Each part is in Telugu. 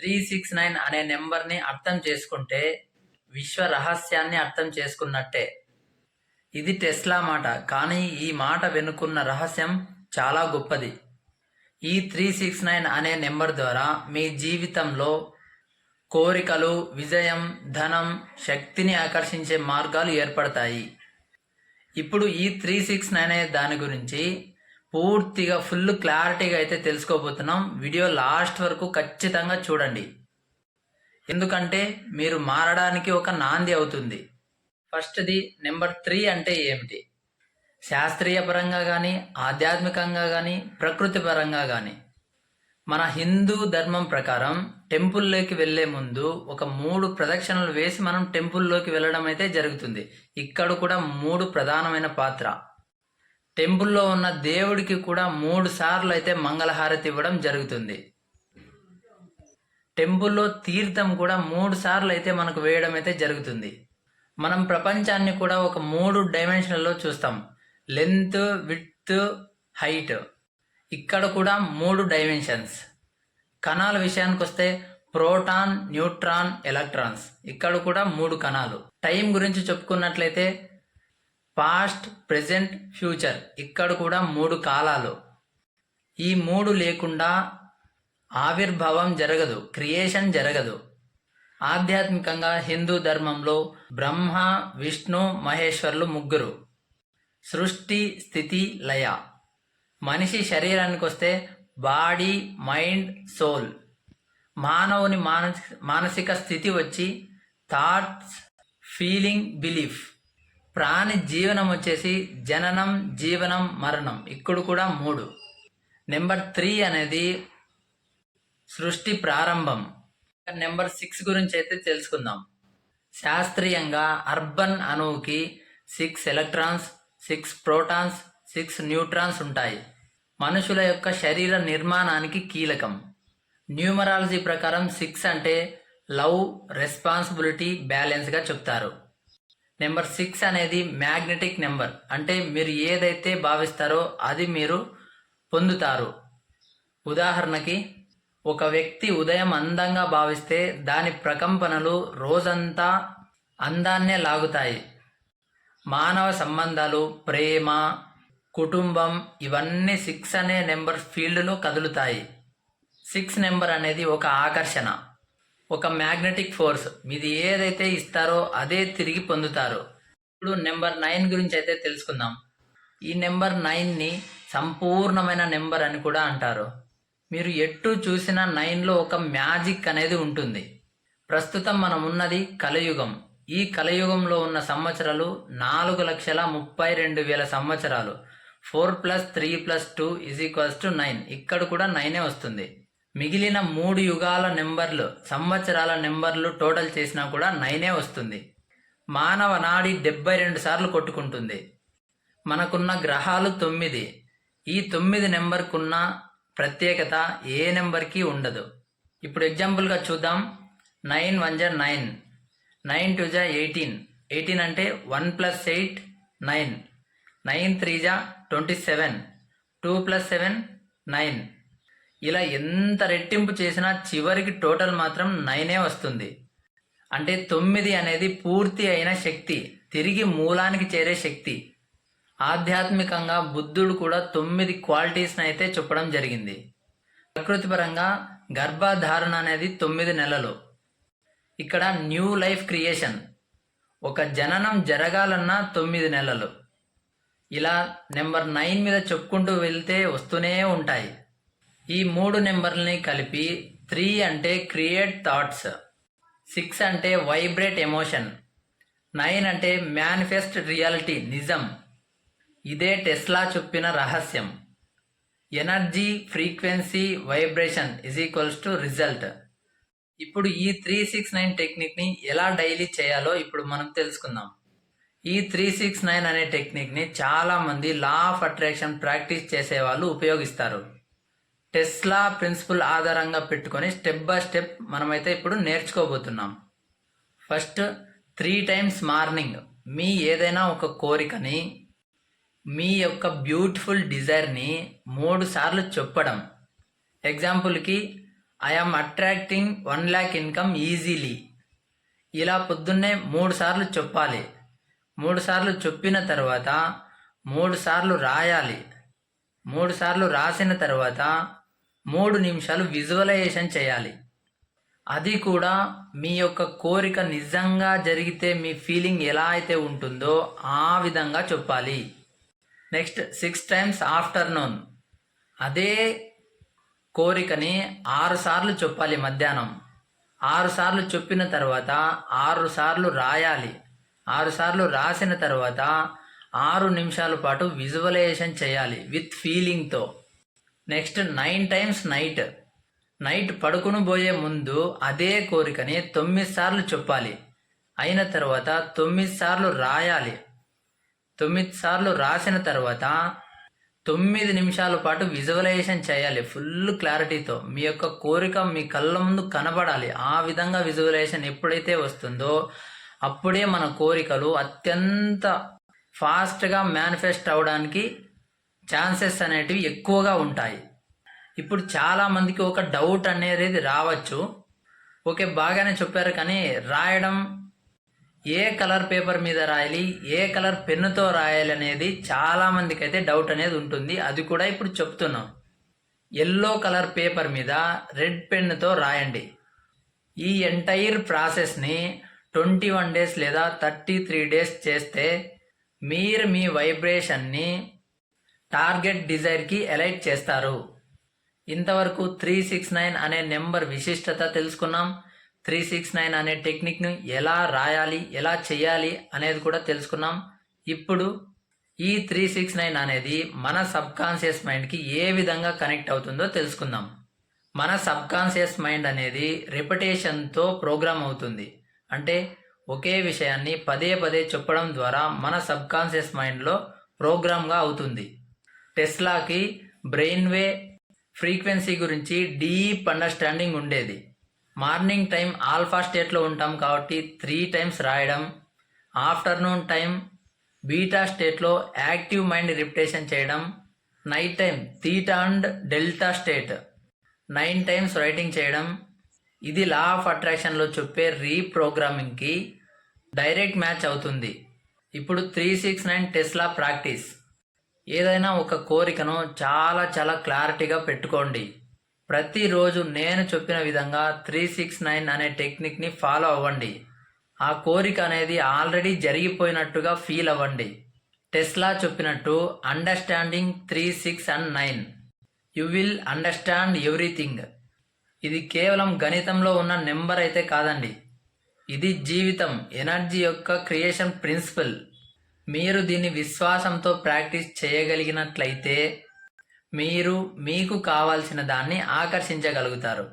త్రీ సిక్స్ నైన్ అనే నెంబర్ని అర్థం చేసుకుంటే విశ్వ రహస్యాన్ని అర్థం చేసుకున్నట్టే. ఇది టెస్లా మాట. కానీ ఈ మాట వెనుకున్న రహస్యం చాలా గొప్పది. ఈ త్రీ సిక్స్ నైన్ అనే నెంబర్ ద్వారా మీ జీవితంలో కోరికలు విజయం ధనం శక్తిని ఆకర్షించే మార్గాలు ఏర్పడతాయి. ఇప్పుడు ఈ త్రీ సిక్స్ నైన్ అనే దాని గురించి పూర్తిగా ఫుల్ క్లారిటీగా అయితే తెలుసుకోబోతున్నాం. వీడియో లాస్ట్ వరకు ఖచ్చితంగా చూడండి. ఎందుకంటే మీరు మారడానికి ఒక నాంది అవుతుంది. ఫస్ట్ది నెంబర్ త్రీ అంటే ఏమిటి? శాస్త్రీయ పరంగా కానీ ఆధ్యాత్మికంగా కానీ ప్రకృతి పరంగా కానీ మన హిందూ ధర్మం ప్రకారం టెంపుల్లోకి వెళ్ళే ముందు ఒక మూడు ప్రదక్షిణలు వేసి మనం టెంపుల్లోకి వెళ్ళడం అయితే జరుగుతుంది. ఇక్కడ కూడా మూడు ప్రధానమైన పాత్ర. టెంపుల్లో ఉన్న దేవుడికి కూడా మూడు సార్లు అయితే మంగళహారతి ఇవ్వడం జరుగుతుంది. టెంపుల్లో తీర్థం కూడా మూడు సార్లు అయితే మనకు వేయడం అయితే జరుగుతుంది. మనం ప్రపంచాన్ని కూడా ఒక మూడు డైమెన్షన్లలో చూస్తాం. Length width height. ఇక్కడ కూడా మూడు డైమెన్షన్స్. కణాల విషయానికి వస్తే ప్రోటాన్ న్యూట్రాన్ ఎలక్ట్రాన్స్. ఇక్కడ కూడా మూడు కణాలు. టైం గురించి చెప్పుకున్నట్లయితే పాస్ట్ ప్రెజెంట్ ఫ్యూచర్. ఇక్కడ కూడా మూడు కాలాలు. ఈ మూడు లేకుండా ఆవిర్భావం జరగదు క్రియేషన్ జరగదు. ఆధ్యాత్మికంగా హిందూ ధర్మంలో బ్రహ్మ విష్ణు మహేశ్వర్లు ముగ్గురు. సృష్టి స్థితి లయ. మనిషి శరీరానికి వస్తే బాడీ మైండ్ సోల్. మానవుని మానసి మానసిక స్థితి వచ్చి థాట్స్ ఫీలింగ్ బిలీఫ్. ప్రాణి జీవనం వచ్చేసి జననం జీవనం మరణం. ఇక్కడ కూడా మూడు. నెంబర్ త్రీ అనేది సృష్టి ప్రారంభం. నెంబర్ సిక్స్ గురించి అయితే తెలుసుకుందాం. శాస్త్రీయంగా carbon అణువుకి six electrons six protons six neutrons ఉంటాయి. మనుషుల యొక్క శరీర నిర్మాణానికి కీలకం. న్యూమరాలజీ ప్రకారం సిక్స్ అంటే లవ్ రెస్పాన్సిబిలిటీ బ్యాలెన్స్గా చెప్తారు. నెంబర్ సిక్స్ అనేది మ్యాగ్నెటిక్ నెంబర్. అంటే మీరు ఏదైతే భావిస్తారో అది మీరు పొందుతారు. ఉదాహరణకి ఒక వ్యక్తి ఉదయం అందంగా భావిస్తే దాని ప్రకంపనలు రోజంతా అందాన్నే లాగుతాయి. మానవ సంబంధాలు ప్రేమ కుటుంబం ఇవన్నీ సిక్స్ అనే నెంబర్ ఫీల్డ్లో కదులుతాయి. సిక్స్ నెంబర్ అనేది ఒక ఆకర్షణ. ఒక మ్యాగ్నెటిక్ ఫోర్స్. మీది ఏదైతే ఇస్తారో అదే తిరిగి పొందుతారు. ఇప్పుడు నెంబర్ నైన్ గురించి అయితే తెలుసుకుందాం. ఈ నెంబర్ నైన్ని సంపూర్ణమైన నెంబర్ అని కూడా అంటారు. మీరు ఎటు చూసిన నైన్లో ఒక మ్యాజిక్ అనేది ఉంటుంది. ప్రస్తుతం మనం ఉన్నది కలయుగం. ఈ కలయుగంలో ఉన్న సంవత్సరాలు నాలుగు లక్షల ముప్పై రెండు వేల సంవత్సరాలు. Four plus three plus two is equals to nine. ఇక్కడ కూడా నైనే వస్తుంది. మిగిలిన మూడు యుగాల నెంబర్లు సంవత్సరాల నెంబర్లు టోటల్ చేసినా కూడా నైనే వస్తుంది. మానవ నాడి డెబ్బై రెండు సార్లు కొట్టుకుంటుంది. మనకున్న గ్రహాలు తొమ్మిది. ఈ తొమ్మిది నెంబర్కున్న ప్రత్యేకత ఏ నెంబర్కి ఉండదు. ఇప్పుడు ఎగ్జాంపుల్గా చూద్దాం. నైన్ వన్ జా నైన్. నైన్ టూ జా ఎయిటీన్. ఎయిటీన్ అంటే one plus eight nine. Nine three జా twenty seven. Two plus seven nine. ఇలా ఎంత రెట్టింపు చేసినా చివరికి టోటల్ మాత్రం నైనే వస్తుంది. అంటే తొమ్మిది అనేది పూర్తి అయిన శక్తి తిరిగి మూలానికి చేరే శక్తి. ఆధ్యాత్మికంగా బుద్ధుడు కూడా తొమ్మిది క్వాలిటీస్ని అయితే చెప్పడం జరిగింది. ప్రకృతి పరంగా గర్భధారణ అనేది తొమ్మిది నెలలు. ఇక్కడ న్యూ లైఫ్ క్రియేషన్. ఒక జననం జరగాలన్నా తొమ్మిది నెలలు. ఇలా నెంబర్ నైన్ మీద చెప్పుకుంటూ వెళ్తే వస్తూనే ఉంటాయి. ఈ మూడు నెంబర్లని కలిపి త్రీ అంటే క్రియేట్ థాట్స్ సిక్స్ అంటే వైబ్రేట్ ఎమోషన్ నైన్ అంటే మేనిఫెస్ట్ రియాలిటీ నిజం. ఇదే టెస్లా చెప్పిన రహస్యం. Energy frequency vibration is equals to result ఇప్పుడు ఈ త్రీ సిక్స్ నైన్ టెక్నిక్ని ఎలా డైలీ చేయాలో ఇప్పుడు మనం తెలుసుకుందాం. ఈ త్రీ సిక్స్ నైన్ అనే టెక్నిక్ని చాలామంది లా ఆఫ్ అట్రాక్షన్ ప్రాక్టీస్ చేసే వాళ్ళు ఉపయోగిస్తారు. టెస్లా ప్రిన్సిపల్ ఆధారంగా పెట్టుకొని స్టెప్ బై స్టెప్ మనమైతే ఇప్పుడు నేర్చుకోబోతున్నాం. ఫస్ట్ త్రీ టైమ్స్ మార్నింగ్ మీ ఏదైనా ఒక కోరికని మీ యొక్క బ్యూటిఫుల్ డిజైర్ని మూడు సార్లు చెప్పడం. ఎగ్జాంపుల్కి I'm attracting one lakh income easily ఇలా పొద్దున్నే మూడు సార్లు చెప్పాలి. మూడు సార్లు చెప్పిన తర్వాత మూడు సార్లు రాయాలి. మూడు సార్లు రాసిన తర్వాత మూడు నిమిషాలు విజువలైజేషన్ చేయాలి. అది కూడా మీ యొక్క కోరిక నిజంగా జరిగితే మీ ఫీలింగ్ ఎలా అయితే ఉంటుందో ఆ విధంగా చెప్పాలి. Next six times afternoon. అదే కోరికని ఆరుసార్లు చెప్పాలి మధ్యాహ్నం. ఆరు సార్లు చెప్పిన తర్వాత ఆరు సార్లు రాయాలి. ఆరుసార్లు రాసిన తర్వాత ఆరు నిమిషాల పాటు విజువలైజేషన్ చేయాలి విత్ ఫీలింగ్తో next nine times night. Night పడుకుని పోయే ముందు అదే కోరికని తొమ్మిది సార్లు చెప్పాలి. అయిన తర్వాత తొమ్మిది సార్లు రాయాలి. తొమ్మిది సార్లు రాసిన తర్వాత తొమ్మిది నిమిషాల పాటు విజువలైజేషన్ చేయాలి ఫుల్ క్లారిటీతో. మీ యొక్క కోరిక మీ కళ్ళ ముందు కనబడాలి. ఆ విధంగా విజువలైజేషన్ ఎప్పుడైతే వస్తుందో అప్పుడే మన కోరికలు అత్యంత ఫాస్ట్గా మేనిఫెస్ట్ అవడానికి ఛాన్సెస్ అనేటివి ఎక్కువగా ఉంటాయి. ఇప్పుడు చాలామందికి ఒక డౌట్ అనేది రావచ్చు. ఓకే బాగానే చెప్పారు కానీ రాయడం ఏ కలర్ పేపర్ మీద రాయాలి ఏ కలర్ పెన్నుతో రాయాలి అనేది చాలామందికి అయితే డౌట్ అనేది ఉంటుంది. అది కూడా ఇప్పుడు చెప్తున్నాం. ఎల్లో కలర్ పేపర్ మీద రెడ్ పెన్నుతో రాయండి. ఈ ఎంటైర్ ప్రాసెస్ని ట్వంటీ వన్ డేస్ లేదా థర్టీ త్రీ డేస్ చేస్తే మీరు మీ వైబ్రేషన్ని టార్గెట్ డిజైర్కి ఎలైట్ చేస్తారు. ఇంతవరకు త్రీ సిక్స్ నైన్ అనే నెంబర్ విశిష్టత తెలుసుకున్నాం. త్రీ సిక్స్ నైన్ అనే టెక్నిక్ను ఎలా రాయాలి ఎలా చేయాలి అనేది కూడా తెలుసుకున్నాం. ఇప్పుడు ఈ త్రీ సిక్స్ నైన్ అనేది మన సబ్కాన్షియస్ మైండ్కి ఏ విధంగా కనెక్ట్ అవుతుందో తెలుసుకుందాం. మన సబ్కాన్షియస్ మైండ్ అనేది రెపిటేషన్తో ప్రోగ్రామ్ అవుతుంది. అంటే ఒకే విషయాన్ని పదే పదే చెప్పడం ద్వారా మన సబ్కాన్షియస్ మైండ్లో ప్రోగ్రామ్గా అవుతుంది. టెస్లాకి బ్రెయిన్ వే ఫ్రీక్వెన్సీ గురించి డీప్ అండర్స్టాండింగ్ ఉండేది. మార్నింగ్ టైం ఆల్ఫా స్టేట్లో ఉంటాం కాబట్టి త్రీ టైమ్స్ రాయడం ఆఫ్టర్నూన్ టైం బీటా స్టేట్లో యాక్టివ్ మైండ్ రిపిటేషన్ చేయడం night time theta and delta state nine times writing చేయడం. ఇది లా ఆఫ్ అట్రాక్షన్లో చెప్పే రీప్రోగ్రామింగ్కి డైరెక్ట్ మ్యాచ్ అవుతుంది. ఇప్పుడు three six nine Tesla practice. ఏదైనా ఒక కోరికను చాలా చాలా క్లారిటీగా పెట్టుకోండి. ప్రతిరోజు నేను చెప్పిన విధంగా త్రీ సిక్స్ నైన్ అనే టెక్నిక్ని ఫాలో అవ్వండి. ఆ కోరిక అనేది ఆల్రెడీ జరిగిపోయినట్టుగా ఫీల్ అవ్వండి. టెస్లా చెప్పినట్టు understanding three six and nine. You will understand everything. ఇది కేవలం గణితంలో ఉన్న నెంబర్ అయితే కాదండి. ఇది జీవితం ఎనర్జీ యొక్క క్రియేషన్ ప్రిన్సిపల్. మీరు దీన్ని విశ్వాసంతో ప్రాక్టీస్ చేయగలిగినట్లయితే మీరు మీకు కావాల్సిన దాన్ని ఆకర్షించగలుగుతారు.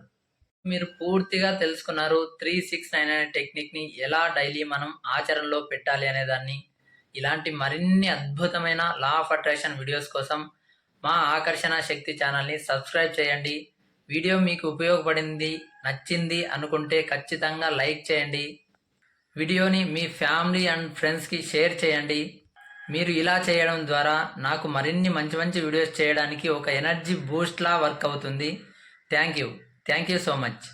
మీరు పూర్తిగా తెలుసుకున్నారు త్రీ సిక్స్ నైన్ అనే టెక్నిక్ని ఎలా డైలీ మనం ఆచరణలో పెట్టాలి అనే దాన్ని. ఇలాంటి మరిన్ని అద్భుతమైన లా ఆఫ్ అట్రాక్షన్ వీడియోస్ కోసం మా ఆకర్షణ శక్తి ఛానల్ని సబ్స్క్రైబ్ చేయండి. వీడియో మీకు ఉపయోగపడింది నచ్చింది అనుకుంటే ఖచ్చితంగా లైక్ చేయండి. వీడియోని మీ ఫ్యామిలీ అండ్ ఫ్రెండ్స్కి షేర్ చేయండి. మీరు ఇలా చేయడం ద్వారా నాకు మరిన్ని మంచి మంచి వీడియోస్ చేయడానికి ఒక ఎనర్జీ బూస్ట్లా వర్క్ అవుతుంది. Thank you. Thank you so much.